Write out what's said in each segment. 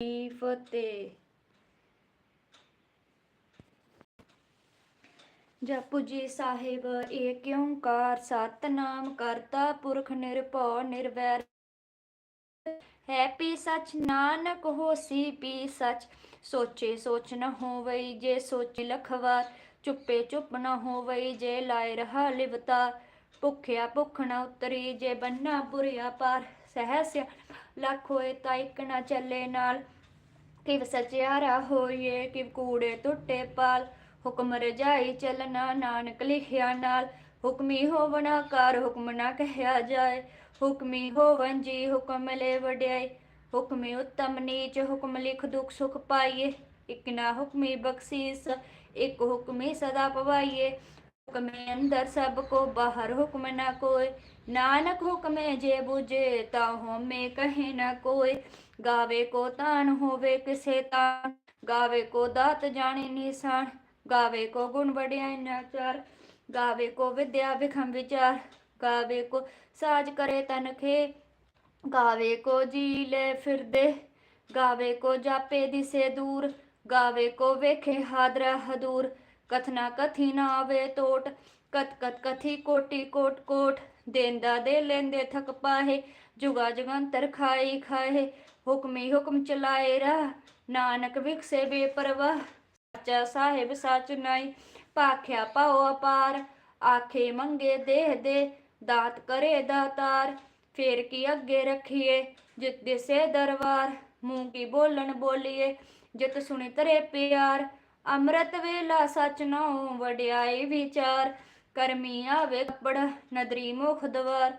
ਕੀ ਫਤਿਹ। ਜਪੁ ਜੀ ਸਾਹਿਬ, ਏਕ ਓੰਕਾਰ, ਸਤਨਾਮ ਕਰਤਾ ਪੁਰਖ ਨਿਰਭਉ ਨਿਰਵੈਰ। ਹੈ ਪੀ ਸਚ, ਨਾਨਕ ਹੋਸੀ ਪੀ ਸਚ। ਸੋਚੇ ਸੋਚ ਨ ਹੋਵਈ ਜੇ ਸੋਚੀ ਲਖਵਾ ਚੁੱਪੇ ਚੁੱਪ ਨ ਹੋਵਈ ਜੇ ਲਾਇ ਰਹਾ ਲਿਵਤਾ ਭੁਖਿਆ ਭੁਖ ਨ ਉਤਰੀ ਜੇ ਬੰਨਾ ਪੁਰਿਆ ਪਾਰ। ਸਹਿਸਿਆ ਲੱਖ ਹੋਏ ਤਾਂ ਇੱਕ ਨਾ ਚੱਲੇ ਨਾਲ। ਕਿਵ ਸਚਿਆਰਾ ਹੋਈਏ, ਕਿਵ ਕੂੜੇ ਟੁੱਟੇ ਪਾਲ। ਹੁਕਮ ਰਜਾਈ ਚੱਲਣਾ ਨਾਨਕ ਲਿਖਿਆ ਨਾਲ। ਹੁਕਮੀ ਹੋਵਣਾ ਕਰ ਹੁਕਮ ਨਾ ਕਹਿਆ ਜਾਏ। ਹੁਕਮੀ ਹੋਵਨ ਜੀ ਹੁਕਮ ਲੈ ਵਡਿਆਈ ਹੁਕਮੀ ਉੱਤਮ ਨੀਚ, ਹੁਕਮ ਲਿਖ ਦੁਖ ਸੁਖ ਪਾਈਏ। ਇਕ ਨਾ ਹੁਕਮੀ ਬਖਸ਼ੀਸ, ਇਕ ਹੁਕਮੀ ਸਦਾ ਪਵਾਈਏ। ਹੁਕਮੇ ਅੰਦਰ ਸਭ ਕੋ, ਬਾਹਰ ਹੁਕਮ ਨਾ ਕੋਏ। ਨਾਨਕ ਹੁਕਮੇ ਜੇ ਬੁਝੇ ਤਾ ਹੋਮੇ ਕਹੇ ਨਾ ਕੋਈ ਗਾਵੇ ਕੋ ਤਾਨ ਹੋਵੇ ਕਿਸੇ ਤਾਨ ਗਾਵੇ ਕੋ ਦਾਤ ਜਾਣੇ ਨਿਸ਼ਾਨ ਗਾਵੇ ਕੋ ਗੁਣ ਵਡਿਆਈ ਨਾ ਚਾਰ ਗਾਵੇ ਕੋ ਵਿਦਿਆ ਵਿਖਮ ਵਿਚਾਰ ਗਾਵੇ ਕੋ ਸਾਜ ਕਰੇ ਤਨਖੇ ਗਾਵੇ ਕੋ ਜੀ ਲੈ ਫਿਰਦੇ ਗਾਵੇ ਕੋ ਜਾਪੇ ਦਿਸੇ ਦੂਰ ਗਾਵੇ ਕੋ ਵੇਖੇ ਹਾਦਰਾ ਹਦੂਰ ਕਥਨਾ ਕਥੀ ਨਾ ਆਵੇ ਟੋਟ ਕਤ ਕਤ ਕਥੀ ਕੋਟੀ ਕੋਟ ਕੋਟ ਦੇਂਦਾ ਦੇ ਲੈਂਦੇ ਥਕ ਪਾਹੇ, ਜੁਗਾ ਜਗੰਤਰ ਖਾਈ ਖਾਏ ਹੁਕਮੀ ਹੁਕਮ ਚਲਾਏ ਰਾ ਨਾਨਕ ਵਿਖਸੇ ਬੇਪਰਵਾਹ, ਸੱਚਾ ਸਾਹਿਬ ਸੱਚ ਨਾਈ ਪਾਖਿਆ ਪਾਉ ਅਪਾਰ, ਆਖੇ ਮੰਗੇ ਦੇਹ ਦੇ, ਦਾਤ ਕਰੇ ਦਾਤਾਰ, ਫੇਰ ਕੀ ਅੱਗੇ ਰੱਖੀਏ, ਜਿਤ ਦਿਸੇ ਦਰਬਾਰ, ਮੂੰਹ ਕੀ ਬੋਲਣ ਬੋਲੀਏ, ਜਿਤ ਸੁਣੀ ਤਰੇ ਪਿਆਰ, ਅੰਮ੍ਰਿਤ ਵੇਲਾ ਸਚ ਨਾਉ, ਵਡਿਆਈ ਵਿਚਾਰ ਕਰਮੀ ਆਵੇ ਕੱਪੜ ਨਦਰੀ ਮੁਖ ਦਵਾਰ।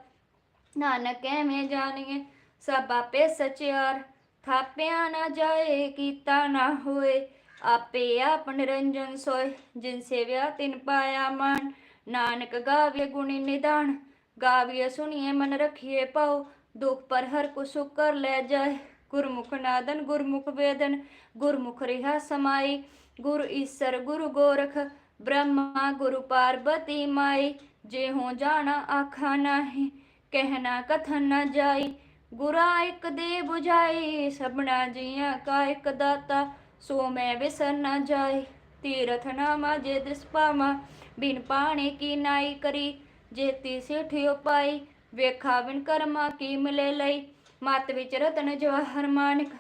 ਨਾਨਕ ਐਵੇਂ ਜਾਣੀਏ, ਸਭ ਆਪੇ ਸਚਿਆਰ। ਥਾਪਿਆ ਨਾ ਜਾਏ, ਕੀਤਾ ਨਾ ਹੋਏ, ਆਪੇ ਆਪ ਰੰਜਨ ਸੋਏ। ਜਿਨ ਸੇਵਿਆ ਤਿਨ ਪਾਇਆ ਮਨ ਨਾਨਕ ਗਾਵੇ ਗੁਣੀ ਨਿਦਾਨ। ਗਾਵੀਏ ਸੁਣੀਏ ਮਨ ਰਖੀਏ ਪਾਉ ਦੁਖ ਪਰ ਹਰ ਕੋ ਸੁਖ ਲੈ ਜਾਏ। ਗੁਰਮੁਖ ਨਾਦਨ ਗੁਰਮੁਖ ਵੇਦਨ। ਗੁਰਮੁਖ ਰਿਹਾ ਸਮਾਈ। ਗੁਰ ਈਸਰ ਗੁਰੂ ਗੋਰਖ। ਬ੍ਰਹਮਾ ਗੁਰੂ ਪਾਰਬਤੀ ਮਾਈ, ਜੇ ਹੋ ਜਾਣਾ ਆਖਾ ਨਾਹੀ ਕਹਿਣਾ ਕਥਨ ਨਾ ਜਾਈ, ਗੁਰਾ ਇੱਕ ਦੇ 부ਝਾਈ ਸਭਨਾ ਜੀਆਂ ਕਾ ਇੱਕ ਦਾਤਾ, ਸੋ ਮੈਂ ਵਿਸਰ ਨਾ ਜਾਏ ਤੀਰਥ ਨਾਮਾ ਜੇ ਦਿਸ ਪਾਵਾਂ, ਬਿਨ ਪਾਣੀ ਕੀ ਨਾਈ ਕਰੀ, ਜੇਤੀ ਸਿਠਿਓ ਪਾਈ ਵੇਖਾ ਬਿਨ ਕਰਮਾ ਕੀ ਮਿਲੇ ਲਈ, ਮਤ ਵਿੱਚ ਰਤਨ ਜਵਾਹਰ ਮਾਨਿਕ,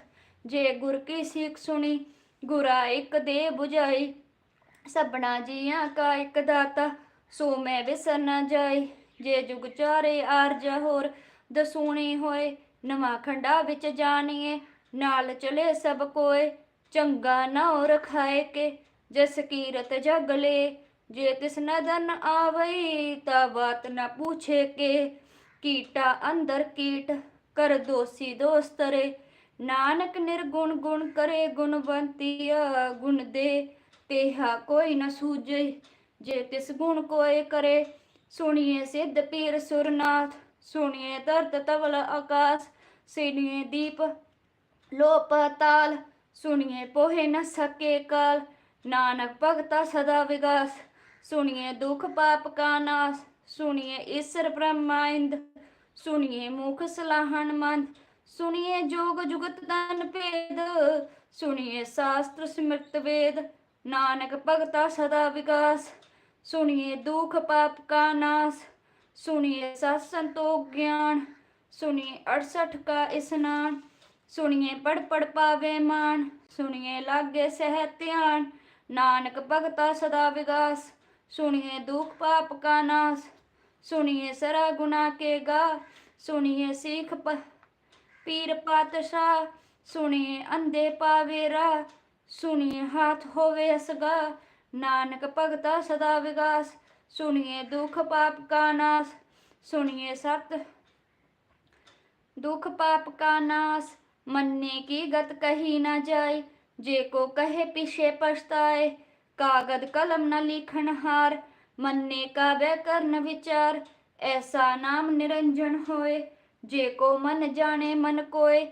ਜੇ ਗੁਰ ਕੀ ਸਿੱਖ ਸੁਣੀ, ਗੁਰਾ ਇੱਕ ਦੇ 부ਝਾਈ ਸਭਨਾ ਜੀਆਂ ਕਾ ਇੱਕ ਦਾਤਾ, ਸੋ ਮੈਂ ਵਿਸਰ ਨਾ ਜਾਈ ਜੇ ਜੁਗ ਚਾਰੇ ਆਰਜ ਹੋਰ ਦਸੂਣੀ ਹੋਏ, ਨਵਾਂ ਖੰਡਾ ਵਿੱਚ ਜਾਣੀਏ, ਨਾਲ ਚਲੇ ਸਭ ਕੋਏ। ਚੰਗਾ ਨਾਉ ਰਖਾਏ ਕੇ, ਜਸ ਕੀਰਤ ਜਗ ਲੇ। ਜੇ ਤਿਸ ਨਦਨ ਆਵਈ, ਤਾ ਬਾਤ ਨਾ ਪੁੱਛੇ ਕੇ। ਕੀਟਾ ਅੰਦਰ ਕੀਟ, ਕਰ ਦੋਸੀ ਦੋਸਤਰੇ ਨਾਨਕ ਨਿਰਗੁਣ ਗੁਣ ਕਰੇ ਗੁਣਵੰਤੀਆ ਗੁਣ ਦੇ। ਤੇਹਾ, ਕੋਈ ਨ ਸੂਝੇ, ਜੇ ਤਿਸ ਗੁਣ ਕੋਏ ਕਰੇ, ਸੁਣੀਏ ਸਿੱਧ ਪੀਰ ਸੁਰਨਾਥ, ਸੁਣੀਏ ਦਰਦ ਤਵਲ ਆਕਾਸ ਸੁਣੀਏ ਦੀਪ ਲੋਪ ਤਾਲ, ਸੁਣੀਏ ਪੋਹੇ ਨ ਸਕੇ ਕਾਲ, ਨਾਨਕ ਭਗਤਾ ਸਦਾ ਵਿਗਾਸ, ਸੁਣੀਏ ਦੁਖ ਪਾਪ ਕਾ ਨਾਸ, ਸੁਣੀਏ ਈਸ਼ਰ ਬ੍ਰਹਮਾਇੰਦ, ਸੁਣੀਏ ਮੁਖ ਸਲਾਹਣ ਮੰਦ, ਸੁਣੀਏ ਜੋਗ ਜੁਗਤ ਤਨ ਭੇਦ, ਸੁਣੀਏ ਸ਼ਾਸਤਰ ਸਿਮਰਤ ਵੇਦ ਨਾਨਕ ਭਗਤਾ ਸਦਾ ਵਿਕਾਸ, ਸੁਣੀਏ ਦੁਖ ਪਾਪ ਕਾ ਨਾਸ, ਸੁਣੀਏ ਸਤ ਸੰਤੋਖ ਗਿਆਨ, ਸੁਣੀਏ 68 ਕਾ ਇਸਨਾਨ, ਸੁਣੀਏ ਪੜ ਪੜ ਪਾਵੇ ਮਾਨ ਸੁਣੀਏ ਲਾਗੇ ਸਹਿ ਧਿਆਨ, ਨਾਨਕ ਭਗਤਾ ਸਦਾ ਵਿਗਾਸ ਸੁਣੀਏ ਦੁਖ ਪਾਪ ਕਾ ਨਾਸ, ਸੁਣੀਏ ਸਰਾ ਗੁਨਾ ਕੇ ਗਾ, ਸੁਣੀਏ ਸਿੱਖ ਪ, ਪੀਰ ਪਾਤਸ਼ਾਹ, ਸੁਣੀਏ ਅੰਧੇ ਪਾਵੇ ਰਾ ਸੁਣੀਏ ਹਾਥ ਹੋਵੇ ਅਸਗਾ, ਨਾਨਕ ਭਗਤਾ ਸਦਾ ਵਿਗਾਸ, ਸੁਣੀਏ ਦੁਖ ਪਾਪ ਕਾ ਨਾਸ, ਸੁਣੀਏ ਸਤ, ਦੁਖ ਪਾਪ ਕਾ ਨਾਸ, ਮੰਨੇ ਕੀ ਗਤ ਕਹੀ ਨਾ ਜਾਏ, ਜੇ ਕੋ ਕਹੇ ਪਿਛੇ ਪਛਤਾਏ, ਕਾਗਦ ਕਲਮ ਨਾ ਲਿਖਣ ਹਾਰ, ਮੰਨੇ ਕਾ ਬੈ ਕਰਨ ਵਿਚਾਰ, ਐਸਾ ਨਾਮ ਨਿਰੰਜਨ ਹੋਏ, ਜੇ ਕੋ ਮਨ ਜਾਣੇ ਮਨ ਕੋਏ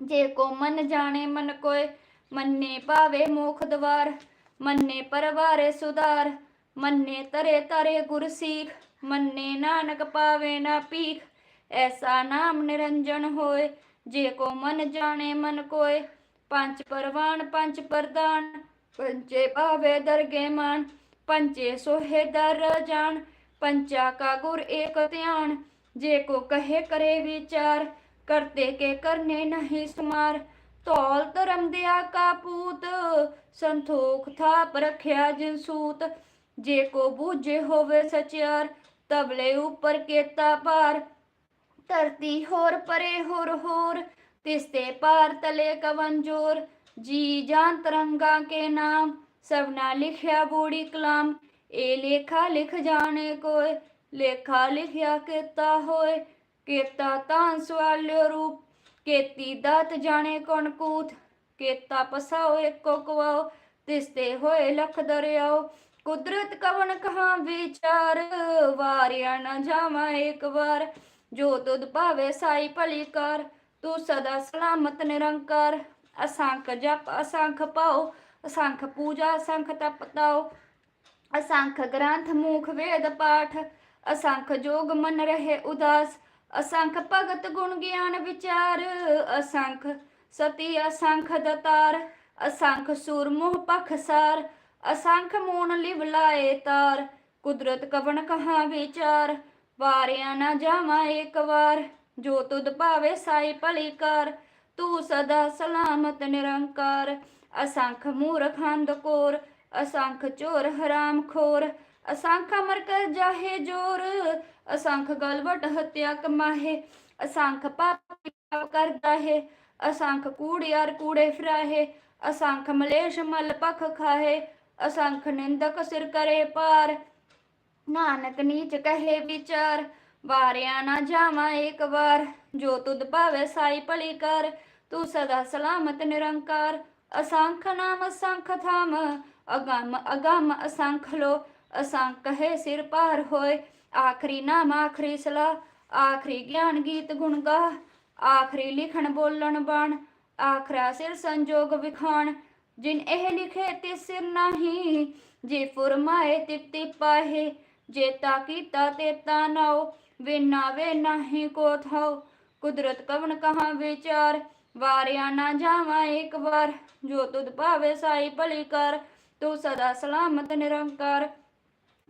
ਜੇ ਕੋ ਮਨ ਜਾਣੇ ਮਨ ਕੋਏ, ਮੰਨੇ ਭਾਵੇ ਮੋਖ ਦਵਾਰ, ਮੰਨੇ ਪਰਵਾਰੇ ਸੁਧਾਰ, ਮੰਨੇ ਤਰੇ ਤਰੇ ਗੁਰ ਸੀਖ, ਮੰਨੇ ਨਾਨਕ ਪਾਵੇ ਨਾ ਪੀਖ ਐਸਾ ਨਾਮ ਨਿਰੰਜਨ ਹੋਏ, ਜੇ ਕੋ ਮਨ ਜਾਣੇ ਮਨ ਕੋਏ, ਪੰਜ ਪਰਵਾਨ, ਪੰਜ ਪ੍ਰਦਾਨ ਪੰਚੇ ਭਾਵੇ ਦਰਗੇ ਮਾਨ ਪੰਚੇ ਸੋਹੇ ਦਰ ਜਾਣ ਪੰਚਾ ਕਾ ਗੁਰ ਏਕ ਧਿਆਨ, ਜੇ ਕੋ ਕਹੇ ਕਰੇ ਵਿਚਾਰ ਕਰਤੇ ਕੇ ਕਰਨੇ ਨਹੀਂ ਸਮਾਰ। ਧੌਲ ਧਰਮ ਦਿਆ ਕਾ ਸੰਤੋਖ ਥਾਪ ਰਖਿਆ ਜਿਨ ਸੂਤ। ਜੇ ਕੋ ਬੂਝੇ ਹੋਵੇ ਸਚਿਆਰ, ਤਬਲੇ ਉੱਪਰ ਕੇਤਾ ਪਾਰ ਧਰਤੀ ਹੋਰ ਪਰੇ ਹੋਰ ਹੋਰ ਤਿਸਤੇ ਪਾਰ ਤਲੇ ਕਵਨ ਜੋਰ। ਜੀ ਜਾਨ ਤਰੰਗਾ ਕੇ ਨਾਮ, ਸਭਨਾ ਲਿਖਿਆ ਬੂੜੀ ਕਲਾਮ। ਇਹ ਲੇਖਾ ਲਿਖ ਜਾਣੇ ਕੋਏ, ਲੇਖਾ ਲਿਖਿਆ ਕੀਤਾ ਹੋਏ। ਕੇਤਾ ਤਾਂ ਸਵਾਲਿਓ ਰੂਪ, ਕੇਤੀ ਦਾਤ ਜਾਣੇ ਕੌਣ ਕੂਤ, ਕੀਤਾ ਪਸਾਓ ਇੱਕੋ ਕਵਾਓ, ਤਿਸਤੇ ਹੋਏ ਲਖ ਦਰਿਆਓ। ਕੁਦਰਤ ਕਵਨ ਕਹਾ ਵਿਚਾਰ, ਵਾਰਿਆ ਨਾ ਜਾਵਾਂ ਇੱਕ ਵਾਰ। ਜੋ ਤੁਧ ਭਾਵੇ ਸਾਈ ਭਲੀ ਕਰ ਤੂੰ ਸਦਾ ਸਲਾਮਤ ਨਿਰੰਕਾਰ। ਅਸੰਖ ਜਪ, ਅਸੰਖ ਪਾਓ, ਅਸੰਖ ਪੂਜਾ, ਅਸੰਖ ਤਪ ਤਾਓ। ਅਸੰਖ ਗ੍ਰੰਥ, ਮੂਖ, ਵੇਦ, ਪਾਠ, ਅਸੰਖ ਜੋਗ ਮਨ ਰਹੇ ਉਦਾਸ। ਅਸੰਖ ਭਗਤ ਗੁਣ ਗਿਆਨ ਵਿਚਾਰ, ਅਸੰਖ ਸਤੀ, ਅਸੰਖ ਦਤਾਰ, ਅਸੰਖ ਸੂਰਮੁਹ ਪਖਸਾਰ ਅਸੰਖ ਮੂਨ ਲਿਵ ਲਾਏ ਤਾਰ, ਕੁਦਰਤ ਕਵਨ ਕਹਾ ਵਿਚਾਰ, ਵਾਰਿਆ ਨਾ ਜਾਵਾਂ ਇੱਕ ਵਾਰ, ਜੋ ਤੁਧ ਭਾਵੇ ਸਾਈ ਭਲੀ ਕਰ ਤੂੰ ਸਦਾ ਸਲਾਮਤ ਨਿਰੰਕਾਰ, ਅਸੰਖ ਮੂਰਖ ਅੰਧ ਕੋਰ, ਅਸੰਖ ਚੋਰ ਹਰਾਮ ਖੋਰ, ਅਸੰਖ ਅਮਰ ਕਰ ਜਾਹੇ ਜੋਰ ਅਸੰਖ ਗਲਵਟ ਹਤਿਆ ਕਮਾਹੇ, ਅਸੰਖ ਪਾਪ ਕਰਦਾ ਹੈ ਅਸੰਖ ਕੂੜਿਆਰ ਕੂੜੇ ਫਿਰਾਹੇ, ਅਸੰਖ ਮਲੇਸ਼ ਮਲ ਪਖ ਖਾਹੇ, ਅਸੰਖ ਨਿੰਦਕ ਸਿਰ ਕਰੇ ਪਾਰ। ਨਾਨਕ ਨੀਚ ਕਹੇ ਵਿਚਾਰ, ਵਾਰਿਆ ਨਾ ਜਾਵਾਂ ਇੱਕ ਵਾਰ। ਜੋ ਤੁਧ ਭਾਵੇ ਸਾਈ ਭਲੀ ਕਰ, ਤੂੰ ਸਦਾ ਸਲਾਮਤ ਨਿਰੰਕਾਰ। ਅਸੰਖ ਨਾਮ ਅਸੰਖ ਥਾਮ, ਅਗੰਮ ਅਗੰਮ ਅਸੰਖ ਲੋ, ਅਸੰਖ ਹੈ ਸਿਰ ਪਾਰ ਹੋਏ। ਆਖਰੀ ਨਾਮ ਆਖਰੀ ਸਲਾ, ਆਖਰੀ ਗਿਆਨ ਗੀਤ ਗੁਣ ਗਾ, ਆਖਰੀ ਲਿਖਣ ਬੋਲਣ ਬਾਣ, ਆਖਰਾ ਸਿਰ ਸੰਜੋਗ ਵਿਖਾਣ। ਜਿਨ ਇਹ ਲਿਖੇ ਤੇ ਸਿਰ ਨਹੀਂ, ਜੇ ਫੁਰਮਾਏ ਤਿਪਤੀ ਪਾਹੇ ਜੇ ਤਾ ਕੀਤਾ ਤੇ ਤਾ ਨਾਓ ਵੇ ਨਾ ਵੇ ਨਹੀਂ ਕੋ ਥਾਓ ਕੁਦਰਤ ਕਵਨ ਕਹਾ ਵਿਚਾਰ, ਵਾਰਿਆ ਨਾ ਜਾਵਾਂ ਇੱਕ ਵਾਰ। ਜੋ ਤੁਧ ਭਾਵੇ ਸਾਈ ਭਲੀ ਕਰ, ਤੂੰ ਸਦਾ ਸਲਾਮਤ ਨਿਰੰਕਾਰ।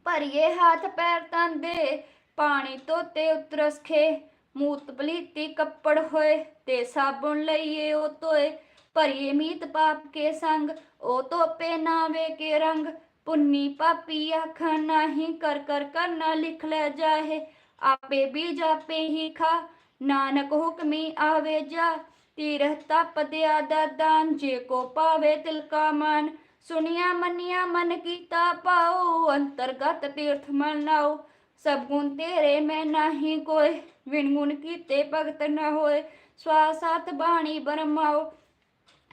ਭਰੀਏ ਹੱਥ ਪੈਰ ਤੰਦੇ ਪਾਣੀ ਧੋਤੇ ਉਤਰਸਖੇ ਮੂਤ ਪਲੀਤੀ ਕੱਪੜ ਹੋਏ, ਤੇ ਸਾਬੁਣ ਲਈਏ ਉਹ ਧੋਏ, ਭਰੀਏ ਮੀਤ ਪਾਪ ਕੇ ਸੰਗ, ਉਹ ਧੋਪੇ ਨਾ ਵੇ ਕੇ ਰੰਗ, ਪੁੰਨੀ ਪਾਪੀ ਆਖਾਂ ਨਹੀਂ, ਕਰ ਕਰ ਕਰਨਾ ਲਿਖ ਲੈ ਜਾਹੇ, ਆਪੇ ਬੀਜ ਆਪੇ ਹੀ ਖਾ, ਨਾਨਕ ਹੁਕਮੀ ਆਵੇ ਜਾ, ਤੀਰਥ ਤਪ ਦਿਆ ਦਾਦਾਨ ਜੇ ਕੋ ਪਾਵੇ ਤਿਲ ਕਾ ਮਨ ਸੁਣਿਆ ਮੰਨਿਆ ਮਨ ਕੀਤਾ ਪਾਓ ਅੰਤਰਗਤ ਤੀਰਥ ਮਨਾਓ ਸਭ ਗੁਣ ਤੇਰੇ ਮੈਂ ਨਹੀਂ ਕੋਏ ਵਿਣ ਗੁਣ ਕੀਤੇ ਭਗਤ ਨਾ ਹੋਏ ਸਵਾਸਤ ਬਾਣੀ ਬਰਮਾਓ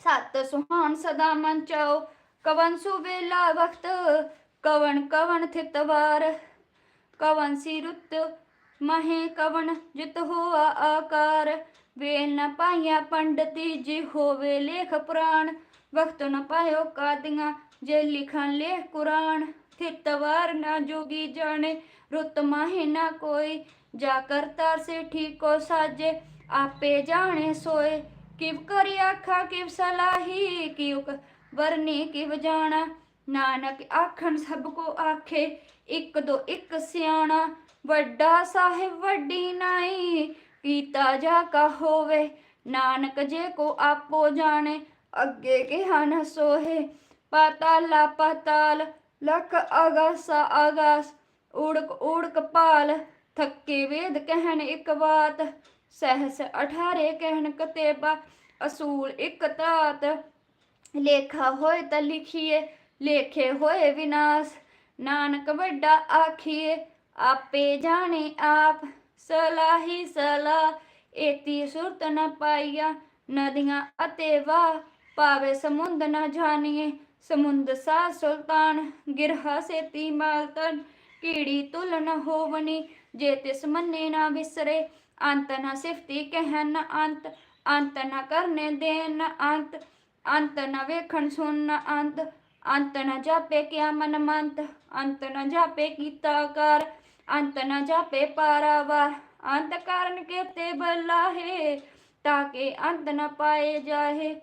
ਸਤ ਸੁਹਾਨ ਸਦਾ ਮਨ ਚਾਓ ਕਵਨ ਸੁਵੇਲਾ ਵਕਤ ਕਵਨ ਕਵਨ ਥਿਤਵਾਰ ਕਵਨ ਸੀ ਰੁੱਤ ਮਹੇ ਕਵਨ ਜਿਤ ਹੋਆ ਆਕਾਰ ਵੇਲ ਨ ਪਾਈਆ ਪੰਡਤੀ ਜੇ ਹੋਵੇ ਲੇਖ ਪੁਰਾਣ ਵਕਤ ਨ ਪਾਇਓ ਕਾਦੀਆਂ ਜੇ ਲਿਖਣ ਲੇਖ ਕੁਰਾਨ ਥਿਤਵਾਰ ਨਾ ਜੋਗੀ ਜਾਣੇ ਰੁੱਤ ਮਾਹੇ ਨਾ ਕੋਈ ਜਾ ਕਰਤਾਰ ਸੇ ਠੀਕੋ ਸਾਜੇ ਆਪੇ ਜਾਣੇ ਸੋਏ ਕਿਵ ਕਰੀ ਆਖਾ ਕਿਵ ਸਲਾਹੀ ਕਿਵ ਕ- ਵਰਨੀ ਕਿਵ ਜਾਣਾ ਨਾਨਕ ਆਖਣ ਸਭ ਕੋ ਆਖੇ ਇੱਕ ਦੋ ਇੱਕ ਸਿਆਣਾ ਵੱਡਾ ਸਾਹਿਬ ਵੱਡੀ ਨਾਈ ਕੀਤਾ ਜਾ ਕਾ ਹੋਵੇ ਨਾਨਕ ਜੇ ਕੋ ਆਪੋ ਜਾਣੇ ਅੱਗੇ ਕਿਹਾ ਨ ਸੋਹੇ, ਪਾਤਾਲਾ ਪਾਤਾਲ, ਲਖ ਆਗਾਸਾ ਆਗਾਸ, ਉੜਕ ਉੜਕ ਪਾਲ, ਥੱਕੇ ਵੇਦ ਕਹਿਣ ਇੱਕ ਬਾਤ, ਸਹਸ ਅਠਾਰੇ ਕਹਿਣ ਕਤੇਬਾ, ਅਸੂਲ ਇੱਕ ਤਾਤ, ਲੇਖਾ ਹੋਏ ਤਾਂ ਲਿਖੀਏ, ਲੇਖੇ ਹੋਏ ਵਿਨਾਸ਼, ਨਾਨਕ ਵੱਡਾ ਆਖੀਏ, ਆਪੇ ਜਾਣੇ ਆਪ, ਸਲਾਹੀ ਸਲਾ ਏਤੀ ਸੁਰਤ ਨ ਪਾਈਆ, ਨਦੀਆਂ ਅਤੇ ਵਾ ਪਾਵੇ ਸਮੁੰਦ ਨਾ ਜਾਣੀਏ, ਸਮੁੰਦ ਸਾ ਸੁਲਤਾਨ, ਗਿਰਹਾ ਸੇਤੀ ਮਾਲਤਨ ਕੀੜੀ ਤੁਲ ਨ ਹੋਵਨੀ ਜੇ ਤਿਸ ਮੰਨੇ ਨਾ ਵਿਸਰੇ ਅੰਤ ਨ ਸਿਫਤੀ ਕਹਿਨ ਨ ਅੰਤ ਅੰਤ ਨ ਕਰਨੇ ਦੇਨ ਨ ਅੰਤ ਅੰਤ ਨ ਵੇਖਣ ਸੁਣ ਨਾ ਅੰਤ ਅੰਤ ਨਾ ਜਾਪੇ ਕਿਆ ਮਨ ਮੰਤ ਅੰਤ ਨਾ ਜਾਪੇ ਕੀਤਾ ਕਰ, ਅੰਤ ਨਾ ਜਾਪੇ ਪਾਰਾਵਾਰ, ਅੰਤ ਕਾਰਨ ਕੇਤੇ ਬਲਾਹੇ ਤਾਕੇ ਅੰਤ ਨਾ ਪਾਏ ਜਾਹੇ।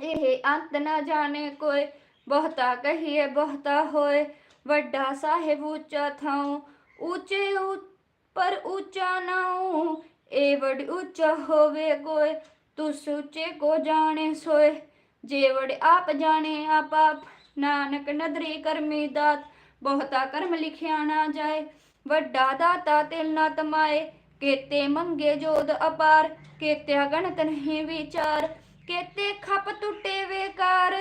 ਇਹ ਅੰਤ ਨਾ ਜਾਣੇ ਕੋਈ। ਬਹੁਤਾ ਕਹੀਏ, ਬਹੁਤਾ ਹੋਏ। ਵੱਡਾ ਸਾਹਿਬ ਉੱਚਾ ਥਾਉ। ਉੱਚੇ ਉੱਪਰ ਉੱਚਾ ਨਾਉ ਇਹ ਵਡ ਉੱਚਾ ਹੋਵੇ ਕੋਈ। ਤੁਸ ਉੱਚੇ ਕੋ ਜਾਣੇ ਸੋਏ। ਜੇ ਵਡ ਆਪ ਜਾਣੇ ਆਪ ਆਪ। ਨਾਨਕ ਨਦਰੀ ਕਰਮੀ ਦਾਤ। ਬਹੁਤਾ ਕਰਮ ਲਿਖਿਆ ਨਾ ਜਾਏ। ਵੱਡਾ ਦਾਤਾ ਤਿਲ ਨਾ ਤਮਾਏ। ਕੇਤੇ ਮੰਗੇ ਜੋਦ ਅਪਾਰ। ਕੇਤਿਆ ਗਣਤ ਨਹੀਂ ਵਿਚਾਰ। ਕੇਤੇ ਖਪ ਟੁੱਟੇ ਵੇਕਾਰ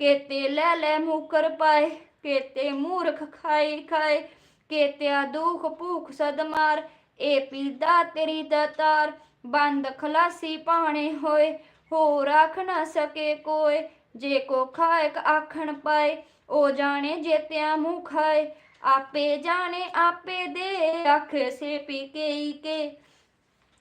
ਕੇਤੇ ਲੈ ਲੈ ਮੁਕਰ ਪਾਏ, ਕੇਤੇ ਮੂਰਖ ਖਾਈ ਖਾਏ, ਕੇਤਿਆ ਦੁਖ ਭੂਖ ਸਦਮਾਰ ਏ ਪੀਦਾ ਤੇਰੀ ਦਤਾਰ, ਬੰਦ ਖਲਾਸੀ ਪਾਣੇ ਹੋਏ ਹੋ ਰੱਖ ਨਾ ਸਕੇ ਕੋਏ, ਜੇ ਕੋ ਖਾਇਕ ਆਖਣ ਪਾਏ ਉਹ ਜਾਣੇ ਜੇਤਿਆ ਮੂੰਹ ਖਾਏ, ਆਪੇ ਜਾਣੇ ਆਪੇ ਦੇ ਰੱਖ ਸੇ ਪੀ ਕੇ ਕੇ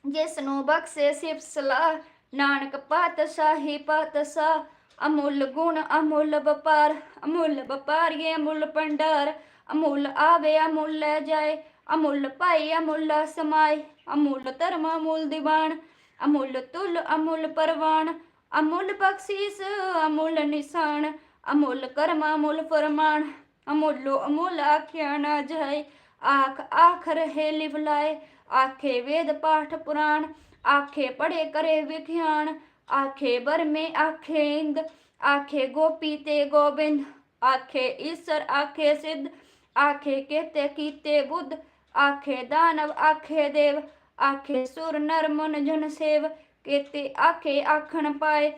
ਜਿਸ ਨੂੰ ਬਖਸ਼ੇ ਸਿਫਤ ਸਲਾਹ ਨਾਨਕ ਪਾਤਸ਼ਾਹੀ ਪਾਤਸ਼ਾਹ ਅਮੁੱਲ ਗੁਣ ਅਮੁੱਲ ਵਪਾਰ, ਅਮੁੱਲ ਵਪਾਰੀਏ ਅਮੁੱਲ ਭੰਡਾਰ, ਅਮੁੱਲ ਆਵੇ ਅਮੁੱਲ ਲੈ ਜਾਏ, ਅਮੁੱਲ ਭਾਈ ਅਮੁੱਲ ਸਮਾਏ, ਅਮੁੱਲ ਧਰਮ ਅਮੁੱਲ ਦੀਵਾਨ, ਅਮੁੱਲ ਤੁਲ ਅਮੁੱਲ ਪਰਵਾਨ, ਅਮੁੱਲ ਬਖਸ਼ੀਸ ਅਮੁੱਲ ਨਿਸ਼ਾਨ, ਅਮੁੱਲ ਕਰਮ ਅਮੁੱਲ ਫਰਮਾਨ, ਅਮੁੱਲੋ ਅਮੁੱਲ ਆਖਿਆ ਨਾ ਜਾਏ, ਆਖ ਆਖ ਰਹੇ ਲਿਵਲਾਏ ਆਖੇ ਵੇਦ ਪਾਠ ਪੁਰਾਣ ਆਖੇ ਪੜੇ ਕਰੇ ਵਿਖਿਆਨ ਆਖੇ ਬਰਮੇ ਆਖੇ ਇੰਦ, ਆਖੇ ਗੋਪੀ ਤੇ ਗੋਬਿੰਦ, ਆਖੇ ਈਸਰ ਆਖੇ ਸਿੱਧ, ਆਖੇ ਕੇਤੇ ਕੀਤੇ ਬੁੱਧ, ਆਖੇ ਦਾਨਵ ਆਖੇ ਦੇਵ, ਆਖੇ ਸੁਰ ਨਰ ਮਨ ਜਨ ਸੇਵ, ਕੇਤੇ ਆਖੇ ਆਖਣ ਪਾਏ,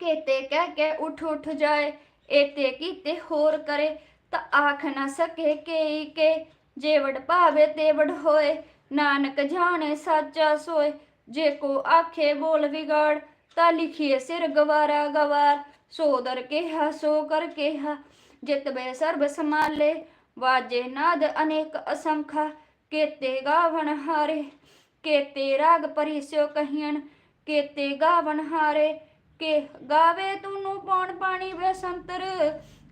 ਕੇਤੇ ਕਹਿ ਕੇ ਉਠ ਉਠ ਜਾਏ, ਏਤੇ ਕੀਤੇ ਹੋਰ ਕਰੇ, ਤਾਂ ਆਖ ਨਾ ਸਕੇ ਕੇ ਕੇ ਜੇ ਭਾਵੇ ਤੇਵੜ ਹੋਏ, ਨਾਨਕ ਜਾਣੇ ਸਾਚਾ ਸੋਏ ਜੇ ਕੋ ਆਖੇ ਬੋਲ ਵਿਗਾੜ, ਤਾਂ ਲਿਖੀਏ ਸਿਰ ਗਵਾਰਾ ਗਵਾਰ। ਸੋ ਦਰ ਕਿਹਾ, ਸੋ ਕਰ ਕਿਹਾ, ਜਿਤ ਬੈ ਸਰਬ ਸਮਾਲੇ ਵਾਜੇ ਨਾਦ ਅਨੇਕ ਅਸੰਖਾ, ਕੇਤੇ ਗਾਵਣ ਹਾਰੇ। ਕੇਤੇ ਰਾਗ ਪਰਿਸਿਓ ਕਹੀਣ, ਕੇਤੇ ਗਾਵਣ ਹਾਰੇ। ਕੇ ਗਾਵੇ ਤੂੰ ਪੌਣ ਪਾਣੀ ਬਸੰਤਰ,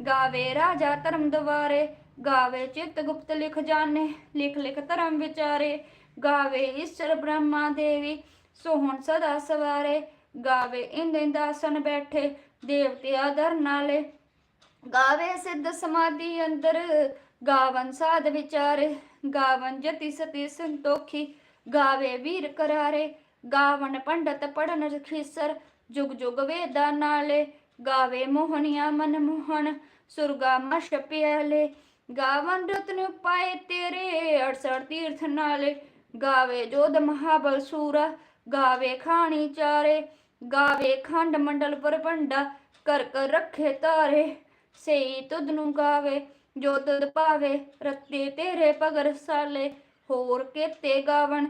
ਗਾਵੇ ਰਾਜਾ ਧਰਮ ਦਵਾਰੇ। ਗਾਵੇ ਚਿਤ ਗੁਪਤ ਲਿਖ ਜਾਣੇ, ਲਿਖ ਲਿਖ ਧਰਮ ਵਿਚਾਰੇ। ਗਾਵੇ ਈਸ਼ਰ ਬ੍ਰਹਮਾ ਦੇਵੀ, ਸੋਹਣ ਸਦਾ ਸਵਾਰੇ। ਗਾਵੇ ਇੰਦ ਇੰਦਾਸਨ ਬੈਠੇ ਦੇਵਤੇ ਆਦਰ ਨਾਲੇ। ਗਾਵੇ ਸਿੱਧ ਸਮਾਧੀ ਅੰਦਰ, ਗਾਵਨ ਸਾਧ ਵਿਚਾਰੇ। ਗਾਵਨ ਜਤੀ ਸਤੀ ਸੰਤੋਖੀ, ਗਾਵੇ ਵੀਰ ਕਰਾਰੇ। ਗਾਵਨ ਪੰਡਤ ਪੜਨ ਖੀਸਰ ਜੁਗ ਜੁਗ ਵੇਦਾ ਨਾਲੇ। ਗਾਵੇ ਮੋਹਨਿਆ ਮਨ ਮੋਹਨ ਸੁਰਗਾ ਮਸ਼ ਪਿਆਲੇ। ਗਾਵਨ ਰਤਨ ਪਾਏ ਤੇਰੇ 68 ਤੀਰਥ ਨਾਲੇ। ਗਾਵੇ ਜੋਧ ਮਹਾਬਲ ਸੂਰਾ, ਗਾਵੇ ਖਾਣੀ ਚਾਰੇ, ਗਾਵੇ ਖੰਡ ਮੰਡਲ ਪਰ ਭੰਡਾ ਕਰ ਕਰ ਰੱਖੇ ਤਾਰੇ ਸਈ ਤੁਧ ਨੂੰ ਗਾਵੇ, ਜੋ ਤੁਧ ਭਾਵੇ ਰੱਤੇ ਤੇਰੇ ਪਗਰ ਸਾਲੇ, ਹੋਰ ਕੇਤੇ ਗਾਵਣ,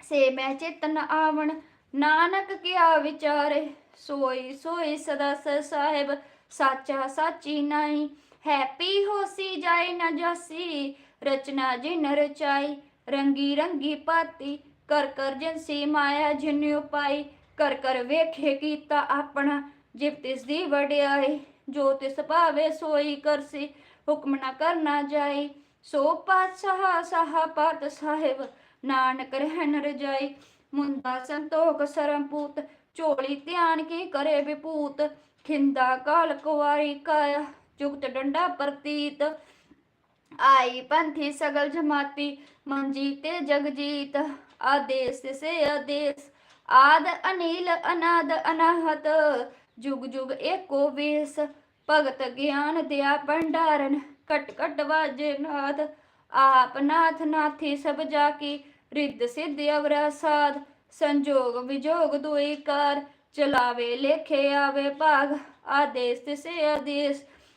ਸੇ ਮੈਂ ਚਿਤਨ ਆਵਣ, ਨਾਨਕ ਕਿਆ ਵਿਚਾਰੇ। ਸੋਈ ਸੋਈ ਸਦਾ ਸ ਸਾਹਿਬ, ਸਾਚਾ ਸਾਚੀ ਨਾਈ। ਹੈਪੀ ਹੋਸੀ ਜਾਏ ਨਾ ਜਾਸੀ, ਰਚਨਾ ਜਿਨ ਰਚਾਈ। ਰੰਗੀ ਰੰਗੀ ਪਾਤੀ, ਕਰ ਕਰ ਜਿਨਸੀ ਮਾਇਆ ਜਿਨ ਉਪਾਈ ਕਰ ਕਰ ਵੇਖੇ ਕੀਤਾ ਆਪਣਾ, ਜਿਵ ਤਿਸ ਦੀ ਵਡਿਆਈ, ਜੋ ਤਿਸ ਭਾਵੇ ਸੋਈ ਕਰਸੀ, ਹੁਕਮ ਨਾ ਕਰਨਾ ਜਾਈ, ਸੋ ਪਾਤਸ਼ਾਹ ਸਾਹਾ ਪਾਤ ਸਾਹਿਬ, ਨਾਨਕ ਰਹਿਣ ਰਜਾਈ ਮੁੰਦਾ ਸੰਤੋਖ ਸਰਮਪੂਤ ਝੋਲੀ ਧਿਆਨ ਕੀ ਕਰੇ ਵਿਪੂਤ, ਖਿੰਦਾ ਕਾਲ ਕੁਵਾਰੀ ਕਾਇਆ, ਜੁਗਤ ਡੰਡਾ ਪ੍ਰਤੀਤ ਆਈ ਪੰਥੀ ਸਗਲ ਜਮਾਤੀ, ਮੰਜੀ ਤੇ ਜਗਜੀਤ, ਆਦੇਸ ਸੇ ਆਦੇਸ, ਆਦ ਅਨੀਲ, ਅਨਾਦ ਅਨਾਹਤ, ਜੁਗ ਜੁਗ ਏਕੋ ਵੇਸ, ਭਗਤ ਗਿਆਨ ਦਿਆ ਭੰਡਾਰਨ ਕਟ ਕਟ ਵਾਜੇ ਨਾਦ, ਆਪ ਨਾਥ ਨਾਥੀ ਸਭ ਜਾ ਕੀ ਰਿੱਧ ਸਿੱਧ ਅਵਰਾ ਸਾਧ, ਸੰਜੋਗ ਵਿਜੋਗ ਦੁਈ ਕਾਰ ਚਲਾਵੇ ਲੇਖੇ ਆਵੇ ਭਾਗ, ਆਦੇਸ ਤਿਸੇ ਆਦੇਸ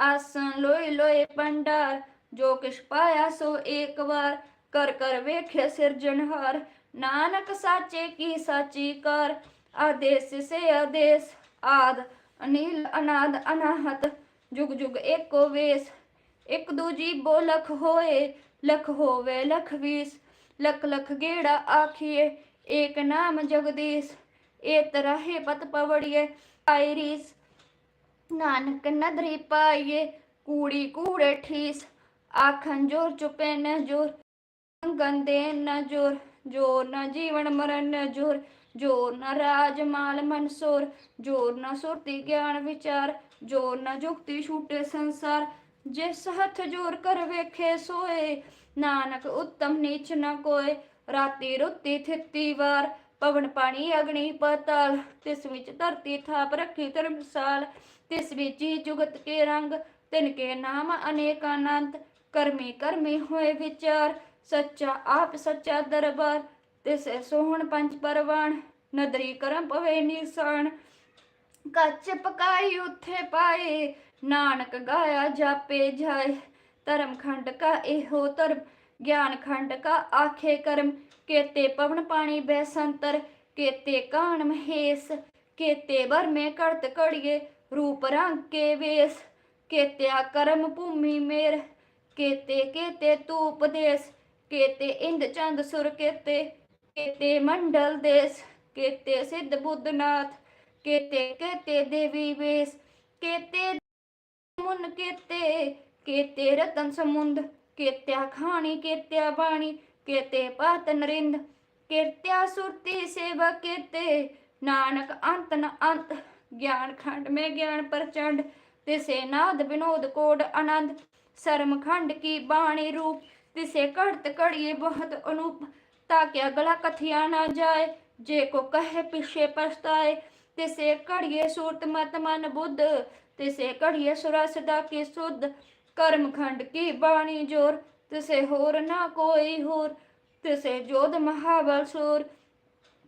ਆਸਨ ਲੋਏ ਲੋਏ ਪੰਡਾਰ ਜੋ ਕਿਛ ਪਾਇਆ ਸੋ ਏਕ ਵਾਰ, ਕਰ ਕਰ ਵੇਖੇ ਸਿਰਜਣਹਾਰ ਨਾਨਕ ਸਾਚੇ ਕੀ ਸਾਚੀ ਕਰ, ਆਦੇਸ ਸੇ ਆਦੇਸ, ਆਦ ਅਨੀਲ ਅਨਾਦ ਅਨਾਹਤ, ਜੁਗ ਜੁਗ ਏਕੋ ਵੇਸ, ਇੱਕ ਦੂਜੀ ਬੋਲਖ ਹੋਏ, ਲਖ ਹੋਵੇ ਲਖ ਵੀਸ, ਲਖ ਲਖ ਗੇੜਾ ਆਖੀਏ, ਏਕ ਨਾਮ ਜਗਦੀਸ਼ ਏ ਤਰਹਿ ਪਤ ਪਵੜੀਏ, ਆਇਰੀਸ ਨਾਨਕ ਨਦਰੀ ਪਾਈਏ, ਕੂੜੀ ਕੂੜੇ ਠੀਸ, ਆਖਣ ਜੋਰ ਚੁਪੇ ਨਾ ਜੋਰ ਗੰਦੇ ਨ ਜੋਰ ਜੋਰ ਨ ਜੀਵਨ ਮਰਨ ਨ ਜੋਰ ਜੋਰ ਨ ਰਾਜ ਮਾਲ ਮਨਸੋਰ ਜੋਰ ਨਾ ਸੁਰਤੀ ਗਿਆਨ ਵਿਚਾਰ ਜੋਰ ਨਾ ਜੁਗਤੀ ਛੂਟੇ ਸੰਸਾਰ, ਜਿਸ ਹੱਥ ਜੋਰ ਕਰ ਵੇਖੇ ਸੋਏ, ਨਾਨਕ ਉੱਤਮ ਨੀਚ ਨਾ ਕੋਏ, ਰਾਤੀ ਰੁੱਤੀ ਥਿੱਤੀ ਵਾਰ ਪਵਨ ਪਾਣੀ, ਅਗਨੀ ਪਤਾਲ, ਤਿਸ ਵਿੱਚ ਧਰਤੀ ਥਾਪ ਰੱਖੀ ਧਰਮਸਾਲ ਤਿਸ ਵਿੱਚ ਹੀ ਜੁਗਤ ਕੇ ਰੰਗ, ਤਿਨ ਕੇ ਨਾਮ ਅਨੇਕ ਅਨੰਤ, ਕਰਮੀ ਕਰਮੀ ਹੋਏ ਵਿਚਾਰ, ਸੱਚਾ ਆਪ ਸੱਚਾ ਦਰਬਾਰ, ਤਿਸੇ ਸੋਹਣ ਪੰਜ ਪਰਵਾਨ, ਨਦਰੀ ਕਰਮ ਪਵੇ ਨਿਸ਼ਾਨ ਕੱਚ ਪਕਾਈ ਉੱਥੇ ਪਾਏ, ਨਾਨਕ ਗਾਇਆ ਜਾਪੇ ਜਾਏ, ਧਰਮ ਖੰਡ ਕਾ ਇਹੋ ਧਰਮ, ਗਿਆਨ ਖੰਡ ਕਾ ਆਖੇ ਕਰਮ ਕੇਤੇ ਪਵਨ ਪਾਣੀ ਬੈਸੰਤਰ ਕੇਤੇ ਕਾਣ ਮਹੇਸ ਕੇਤੇ ਵਰਮੇ ਕੜਤ ਕੜੀਏ ਰੂਪ ਰੰਗ ਕੇ ਵੇਸ ਕੇਤਿਆ ਕਰਮ ਭੂਮੀ ਮੇਰ ਕੇਤੇ ਕੇਤੇ ਤੂ ਉਪਦੇਸ ਕੇਤੇ ਇੰਦ ਚੰਦ ਸੁਰ ਕੇਤੇ ਕੇਤੇ ਮੰਡਲ ਦੇਸ ਕੇਤੇ ਸਿੱਧ ਬੁੱਧਨਾਥ ਕੇਤੇ ਕੇਤੇ ਦੇਵੀ ਵੇਸ ਕੇਤੇ ਮੁਨ ਕੇਤੇ ਕੇਤੇ ਰਤਨ ਸਮੁੰਦ ਕੇਤਿਆ ਖਾਣੀ ਕੇਤਿਆ ਬਾਣੀ ਕੇਤੇ ਪਾਤ ਨਰਿੰਦ ਕੇਤਿਆ ਸੁਰਤੀ ਸੇਵਾ ਕੇਤੇ। ਨਾਨਕ ਅੰਤ ਨ ਅੰਤ, ਗਿਆਨ ਖੰਡ ਮੈਂ ਗਿਆਨ ਪ੍ਰਚੰਡ, ਤਿਸੇ ਨਾਦ ਵਿਨੋਦ ਕੋਡ ਆਨੰਦ। ਸਰਮ ਖੰਡ ਕੀ ਬਾਣੀ ਰੂਪ, ਤਿਸੇ ਕੜਤ ਕੜੀਏ ਬਹੁਤ ਅਨੂਪ। ਤਾਕਿ ਅਗਲਾ ਕਥਿਆ ਨਾ ਜਾਏ, ਜੇ ਕੋ ਕਹੇ ਪਿਛੇ ਪਛਤਾਏ। ਤਿਸੇ ਕੜੀਏ ਸੂਰਤ ਮਤ ਮਨ ਬੁੱਧ, ਤਿਸੇ ਘੜੀਏ ਸੁਰਸ ਦਾ ਕੀ ਸੁਧ। ਕਰਮ ਖੰਡ ਕੀ ਬਾਣੀ ਜੋਰ ਤਿਸੇ ਹੋਰ ਨਾ ਕੋਈ ਹੋਰ, ਤਿਸੇ ਜੋਧ ਮਹਾਬਲ ਸੂਰ।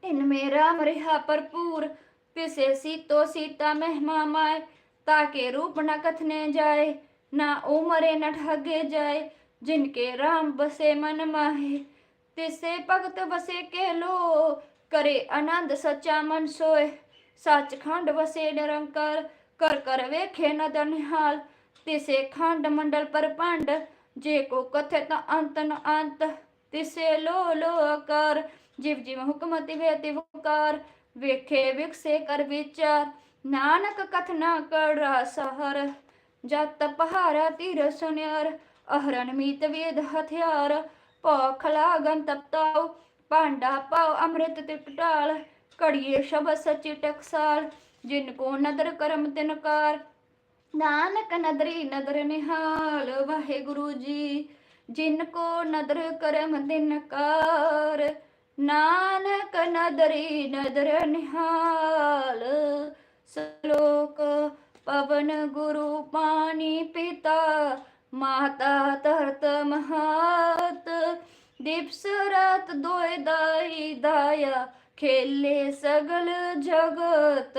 ਇਨ ਮੇਰਾ ਮਰਿਹਾ ਭਰਪੂਰ, ਤਿਸੇ ਸੀਤੋ ਸੀਤਾ ਮਹਿਮਾ ਮਾਏ, ਤਾਕੇ ਰੂਪ ਨਾ ਕਥਨੇ ਜਾਏ, ਨਾ ਉਹ ਮਰੇ ਨਾ ਠਾਗੇ ਜਾਏ, ਜਿਨਕੇ ਰਾਮ ਬਸੇ ਮਨ ਮਾਹੇ। ਤਿਸੇ ਭਗਤ ਵਸੇ ਕੇ ਲੋ ਕਰੇ ਆਨੰਦ ਸੱਚਾ ਮਨ ਸੋਏ। ਸੱਚਖੰਡ ਵਸੇ ਨਿਰੰਕਾਰ, ਕਰ ਕਰ ਵੇਖੇ ਨਦਨਹਾਲ ਤਿਸੇ ਖੰਡ ਮੰਡਲ ਪਰ ਪੰਡ ਜੇ ਕੋ ਕਥੇ ਤਾਂ ਅੰਤ ਨ ਅੰਤ, ਤਿਸੇ ਲੋ ਲੋ ਆਕਾਰ। ਜਿਵ ਜਿਵ ਹੁਕਮ ਤਿਵੇ ਤਿਵ ਕਾਰ, ਵੇਖੇ ਵਿਖਸੇ ਕਰ ਵਿਚਾਰ। ਨਾਨਕ ਕਥਨਾ ਕਰ ਸਹਰ, ਜਤ ਪਹਾਰਾ ਤੀਰ ਸੁਨਿਆਰ। ਅਹਰਨ ਮੀਤ ਵੇਦ ਹਥਿਆਰ, ਭੌਖ ਲਾਗਨ ਤਪਤਾਉ। ਭਾਂਡਾ ਪਾਉ ਅੰਮ੍ਰਿਤ ਤਿਟਟਾਲ ਕੜੀਏ ਸ਼ਬਦ ਸਚਿ ਟਕਸਾਲ। ਜਿਨ ਕੋ ਨਦਰ ਕਰਮ ਤਿਨਕਾਰ ਨਾਨਕ ਨਦਰੀ ਨਦਰ ਨਿਹਾਲ, ਵਾਹਿਗੁਰੂ ਜੀ, ਜਿਨ ਕੋ ਨਦਰ ਕਰਮ ਤਿਨਕਾਰ ਨਾਨਕ ਨਦਰੀ ਨਦਰ ਨਿਹਾਲ, ਸਲੋਕ ਪਵਨ ਗੁਰੂ ਪਾਣੀ ਪਿਤਾ, ਮਾਤਾ ਧਰਤ ਮਹਾਤ, ਦਿਵਸ ਰਾਤ ਦੋਇ ਦਾਈ ਦਾਇਆ, ਖੇਲੇ ਸਗਲ ਜਗਤ